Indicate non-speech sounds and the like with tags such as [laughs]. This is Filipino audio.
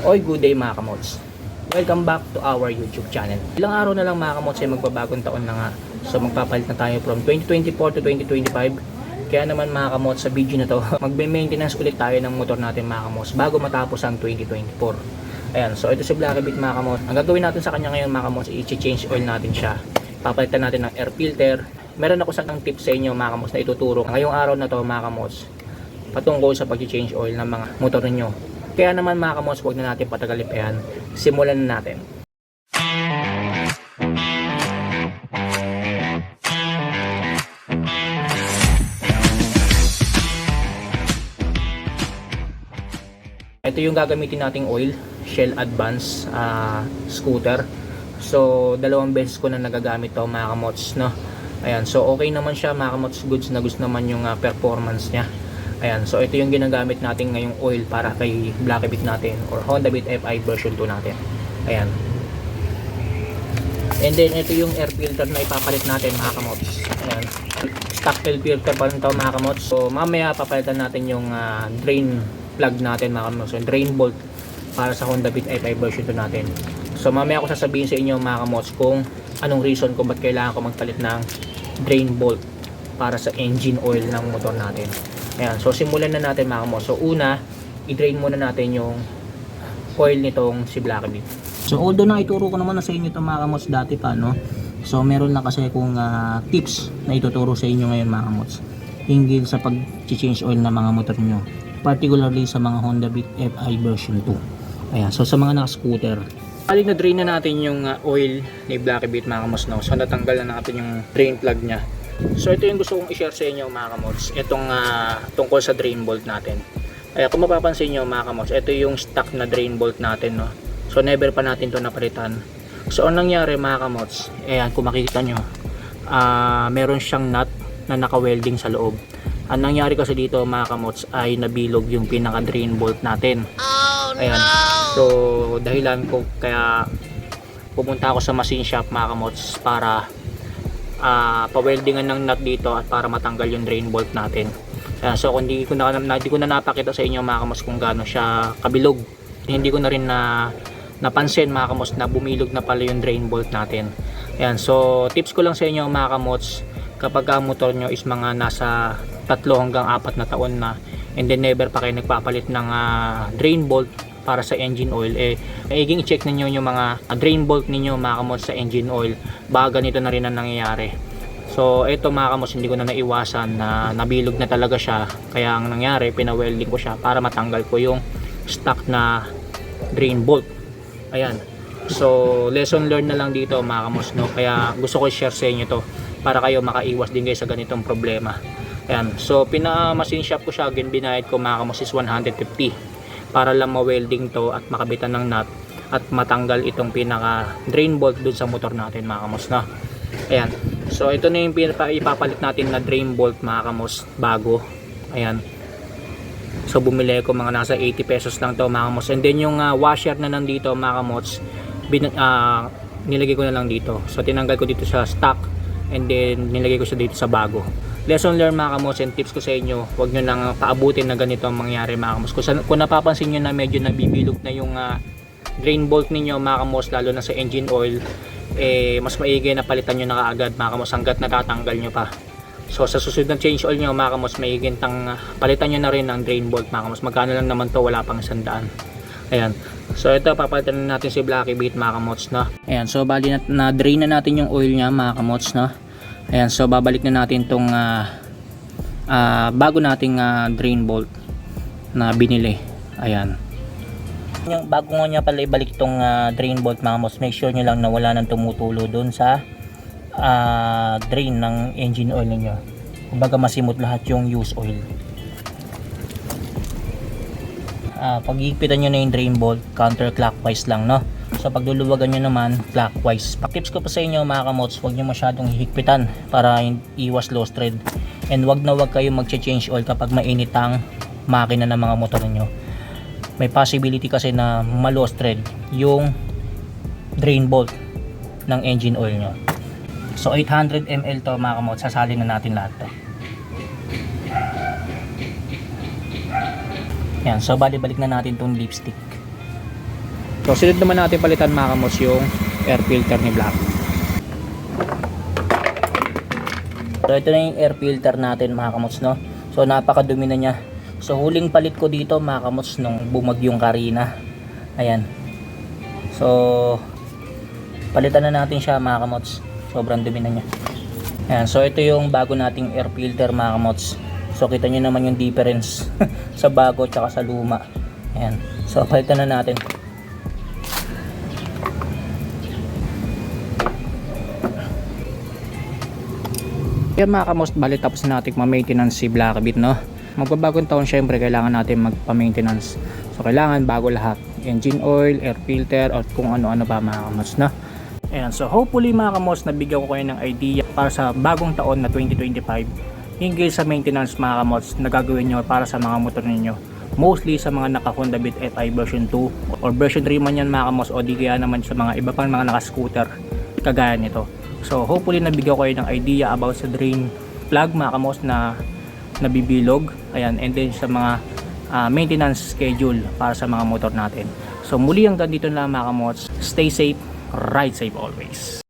Oy, good day mga kamots. Welcome back to our YouTube channel. Ilang araw na lang mga kamots ay magbabagong taon na nga. So magpapalit na tayo from 2024 to 2025. Kaya naman mga kamots sa video na to, [laughs] magbe-maintenance ulit tayo ng motor natin mga kamots bago matapos ang 2024. Ayan, so ito si Blacky Beat mga kamots. Ang gagawin natin sa kanya ngayon mga kamots, i-change oil natin siya. Papalitan natin ng air filter. Meron ako sa tips sa inyo mga kamots na ituturo. Ngayong araw na to mga kamots, patungkol sa pag-change oil ng mga motor ninyo. Kaya naman mga kamos, huwag na natin patagalin pa yan. Simulan na natin. Ito yung gagamitin nating oil, Shell Advance ah, scooter. So, dalawang beses ko na nagagamit to mga kamots, no? Ayan, so okay naman siya mga kamots, goods na goods naman yung ah, performance niya. Ayan, so ito yung ginagamit natin ngayong oil para kay Black Beat natin or Honda Beat FI version 2 natin. Ayan. And then ito yung air filter na ipapalit natin mga kamots. Ayan. Stock air filter pa rin to mga kamots. So mamaya papalitan natin yung ah, drain plug natin mga kamots. Yung drain bolt para sa Honda Beat FI version 2 natin. So mamaya ako sasabihin sa inyo mga kamots kung anong reason kung ba't kailangan ko magpalit ng drain bolt para sa engine oil ng motor natin. Ayan, so simulan na natin mga kamo. So una, i-drain muna natin yung oil nitong si Black. So although na ituro ko naman na sa inyo itong mga kamos dati pa, no? So meron na kasi kung ah, tips na ituturo sa inyo ngayon mga kamos. Hinggil sa pag-change oil ng mga motor nyo. Particularly sa mga Honda Beat FI version 2. Ayan, so sa mga naka-scooter. Balik na drain na natin yung ah, oil ni Black Beat mga kamos, no? So natanggal na natin yung drain plug niya. So ito yung gusto kong i-share sa inyo mga kamots. Itong ah, tungkol sa drain bolt natin. Ay kung mapapansin nyo mga kamots, ito yung stock na drain bolt natin. No? So never pa natin to napalitan. So ang nangyari mga kamots, ayan kung makikita nyo, ah meron siyang nut na naka-welding sa loob. Ang nangyari kasi dito mga kamots ay nabilog yung pinaka drain bolt natin. Ayan. So dahilan ko kaya pumunta ako sa machine shop mga kamots para ah pa-weldingan ng nut dito at para matanggal yung drain bolt natin. Ayan, so kung hindi ko na, na, hindi ko na napakita sa inyo mga kamos kung gaano siya kabilog. Hindi ko na rin na napansin mga kamos na bumilog na pala yung drain bolt natin. Ayan, so tips ko lang sa inyo mga kamots kapag ang motor nyo is mga nasa tatlo hanggang apat na taon na and then never pa kayo nagpapalit ng ah, drain bolt para sa engine oil eh maiging i-check ninyo yung mga drain bolt ninyo mga kamos sa engine oil. Baka ganito na rin ang nangyayari. So ito mga hindi ko na naiwasan na nabilog na talaga siya. Kaya ang nangyari pinawelding ko siya para matanggal ko yung stock na drain bolt. Ayan. So lesson learned na lang dito mga no? Kaya gusto ko i-share sa inyo to para kayo makaiwas din guys sa ganitong problema. Ayan. So pina machine shop ko siya again binayad ko mga kamos is 150 para lang ma-welding to at makabitan ng nut at matanggal itong pinaka drain bolt dun sa motor natin mga kamos na ayan. So ito na yung ipapalit natin na drain bolt mga kamos bago. Ayan. So bumili ko mga nasa 80 pesos lang to mga kamos. And then yung ah, washer na nandito mga kamos bin, ah, nilagay ko na lang dito. So tinanggal ko dito sa stock and then nilagay ko siya dito sa bago lesson learned mga kamos and tips ko sa inyo huwag nyo nang paabutin na ganito ang mangyari mga kamos. Kung, kung napapansin nyo na medyo nabibilog na yung ah, drain bolt ninyo mga kamos lalo na sa engine oil eh mas maigi na palitan nyo na kaagad mga kamos hanggat natatanggal nyo pa. So sa susunod na change oil nyo mga kamos maiging tang ah, palitan nyo na rin ng drain bolt mga kamos. Magkano lang naman to wala pang sandaan ayan. So ito papalitan na natin si Blacky Beat mga kamots no? Ayan. So bali na, na drain na natin yung oil niya mga kamots no ayan so babalik na natin tong ah, ah, bago nating ah, drain bolt na binili. Ayan. Yung bago nga niya pala ibalik tong ah, drain bolt mga kamots make sure nyo lang na wala nang tumutulo doon sa ah, drain ng engine oil ninyo. Kumbaga masimot lahat yung use oil. Ah, pag iigpitan nyo na yung drain bolt counterclockwise lang no so pag luluwagan nyo naman clockwise. Pak tips ko pa sa inyo mga kamots huwag nyo masyadong hihigpitan para iwas low thread. And wag na wag kayo mag-change oil kapag mainit ang makina ng mga motor nyo may possibility kasi na ma-loss thread yung drain bolt ng engine oil nyo. So 800 ml to mga kamots. Sasalin na natin lahat to. Yan, so bali-balik na natin tong lipstick. So sunod naman natin palitan mga kamots yung air filter ni Black. So ito na yung air filter natin mga kamots no. So napakadumi na niya. So huling palit ko dito mga kamots nung bumagyong Karina. Ayan. So palitan na natin siya mga kamots. Sobrang dumi na niya. Ayan. So ito yung bago nating air filter mga kamots. So kita nyo naman yung difference [laughs] sa bago tsaka sa luma. Ayan. So palitan na natin. Yan mga kamost, bali tapos na natin ma-maintenance si Blackbit no. Magbabagong taon syempre kailangan natin magpa-maintenance. So kailangan bago lahat. Engine oil, air filter, at kung ano-ano pa mga kamost na. Ayan, so hopefully mga kamost nabigyan ko kayo ng idea para sa bagong taon na 2025 hinggil sa maintenance mga kamots na gagawin nyo para sa mga motor ninyo. Mostly sa mga naka Honda Beat FI version 2 or version 3 man yan mga kamots o di kaya naman sa mga iba pang mga naka-scooter kagaya nito. So hopefully nabigyan ko kayo ng idea about sa drain plug mga kamos na nabibilog. Ayan, and then sa mga ah, maintenance schedule para sa mga motor natin. So muli hanggang dito na lang mga kamos. Stay safe, ride safe always.